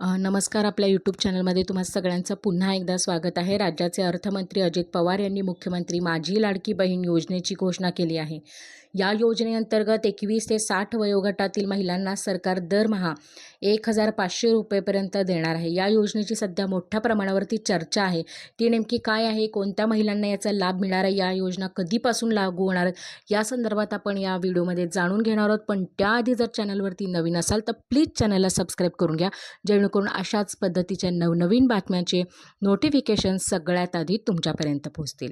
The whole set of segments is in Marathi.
नमस्कार आपल्या यूट्यूब चॅनलमध्ये तुम्हा सगळ्यांचं पुन्हा एकदा स्वागत आहे. राज्याचे अर्थमंत्री अजित पवार यांनी मुख्यमंत्री माझी लाडकी बहीण योजनेची घोषणा केली आहे. या योजनेअंतर्गत एकवीस ते साठ वयोगटातील महिलांना सरकार दरमहा एक हजार पाचशे रुपयेपर्यंत देणार आहे. या योजनेची सध्या मोठ्या प्रमाणावरती चर्चा आहे. ती नेमकी काय आहे? कोणत्या महिलांना याचा लाभ मिळणार आहे? या योजना कधीपासून लागू होणार या संदर्भात आपण या व्हिडिओमध्ये जाणून घेणार आहोत. पण त्याआधी जर चॅनलवरती नवीन असाल तर प्लीज चॅनलला सबस्क्राईब करून घ्या. जेणेकरून अशाच पद्धतीच्या नवनवीन बातम्यांचे नोटिफिकेशन सगळ्यात आधी तुमच्यापर्यंत पोहोचतील.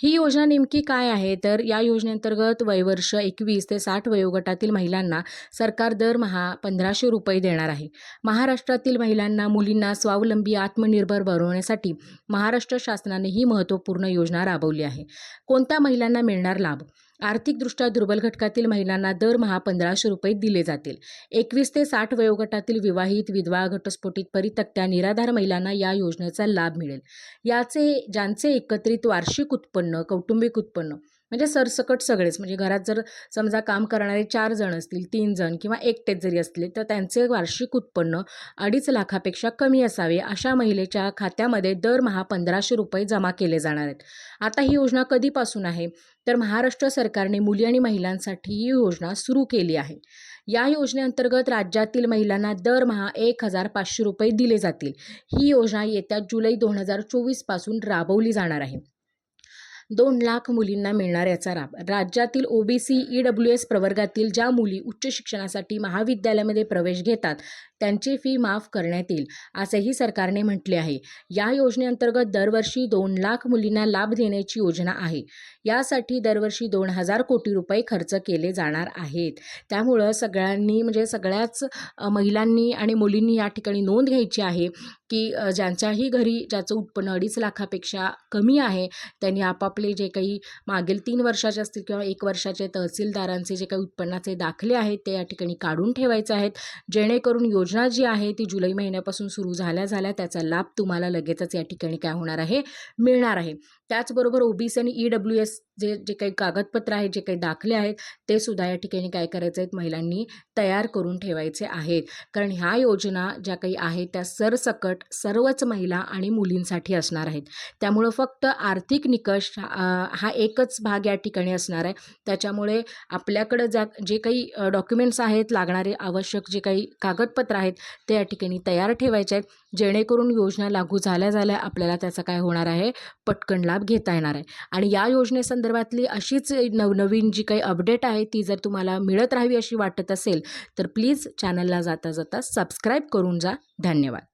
ही योजना नेमकी काय आहे? तर या योजनेअंतर्गत वयवर्ष एकवीस ते साठ वयोगटातील महिलांना सरकार दरमहा पंधराशे रुपये देणार आहे. महाराष्ट्रातील महिलांना मुलींना स्वावलंबी आत्मनिर्भर बनवण्यासाठी महाराष्ट्र शासनाने ही महत्त्वपूर्ण योजना राबवली आहे. कोणत्या महिलांना मिळणार लाभ? आर्थिकदृष्ट्या दुर्बल घटकातील महिलांना दरमहा पंधराशे रुपये दिले जातील. एकवीस ते साठ वयोगटातील विवाहित विधवा घटस्फोटित परितक्त्या निराधार महिलांना या योजनेचा लाभ मिळेल. याचे ज्यांचे एकत्रित वार्षिक उत्पन्न कौटुंबिक उत्पन्न म्हणजे सरसकट सगळेच. म्हणजे घरात जर समजा काम करणारे चार जण असतील तीन जण किंवा एकटेच जरी असले तर त्यांचे वार्षिक उत्पन्न अडीच लाखापेक्षा कमी असावे अशा महिलेच्या खात्यामध्ये दरमहा पंधराशे रुपये जमा केले जाणार आहेत. आता ही योजना कधीपासून आहे? तर महाराष्ट्र सरकारने मुली आणि महिलांसाठी ही योजना सुरू केली आहे. या योजनेअंतर्गत राज्यातील महिलांना दरमहा एक हजार पाचशे रुपये दिले जातील. ही योजना येत्या जुलै दोन हजार चोवीसपासून राबवली जाणार आहे. दोन लाख मुलींना मिळणार याचा लाभ राज्यातील ओबीसी ई डब्ल्यू एस प्रवर्गातील ज्या मुली उच्च शिक्षणासाठी महाविद्यालयामध्ये प्रवेश घेतात त्यांची फी माफ करण्यात येईल असेही सरकारने म्हटले आहे. या योजनेअंतर्गत दरवर्षी दोन लाख मुलींना लाभ देण्याची योजना आहे. यासाठी दरवर्षी दोन हजार कोटी रुपये खर्च केले जाणार आहेत. त्यामुळं सगळ्यांनी म्हणजे सगळ्याच महिलांनी आणि मुलींनी या ठिकाणी नोंद घ्यायची आहे. की ज्यांच्याही घरी ज्याचं उत्पन्न अडीच लाखापेक्षा कमी आहे त्यांनी आपापले जे काही मागील तीन वर्षाचे असतील किंवा एक वर्षाचे तहसीलदारांचे जे काही उत्पन्नाचे दाखले आहेत ते या ठिकाणी काढून ठेवायचे आहेत. जेणेकरून योजना जी आहे ती जुलै महिन्यापासून सुरू झाल्या झाल्या त्याचा लाभ तुम्हाला लगेचच या ठिकाणी काय होणार आहे मिळणार आहे. त्याचबरोबर ओबीसी आणि ई डब्ल्यू एस जे जे काही कागदपत्र आहेत जे काही दाखले आहेत ते सुद्धा या ठिकाणी काय करायचे आहेत महिलांनी तयार करून ठेवायचे आहेत. कारण ह्या योजना ज्या काही आहेत त्या सरसकट सर्वच महिला आणि मुलींसाठी असणार आहेत. त्यामुळं फक्त आर्थिक निकष हा एकच भाग या ठिकाणी असणार आहे. त्याच्यामुळे आपल्याकडं ज्या जे काही डॉक्युमेंट्स आहेत लागणारे आवश्यक जे काही कागदपत्र आहेत ते या ठिकाणी तयार ठेवायचे आहेत. जेणेकरून योजना लागू झाल्या झाल्या आपल्याला त्याचा काय होणार आहे पटकन लाभ घेता येणार आहे. आणि या संदर्भातली अशीच नवनवीन जी काही अपडेट आहे ती जर तुम्हाला मिळत राहावी अशी वाटत असेल तर प्लीज चॅनलला जाता जाता सबस्क्राईब करून जा. धन्यवाद.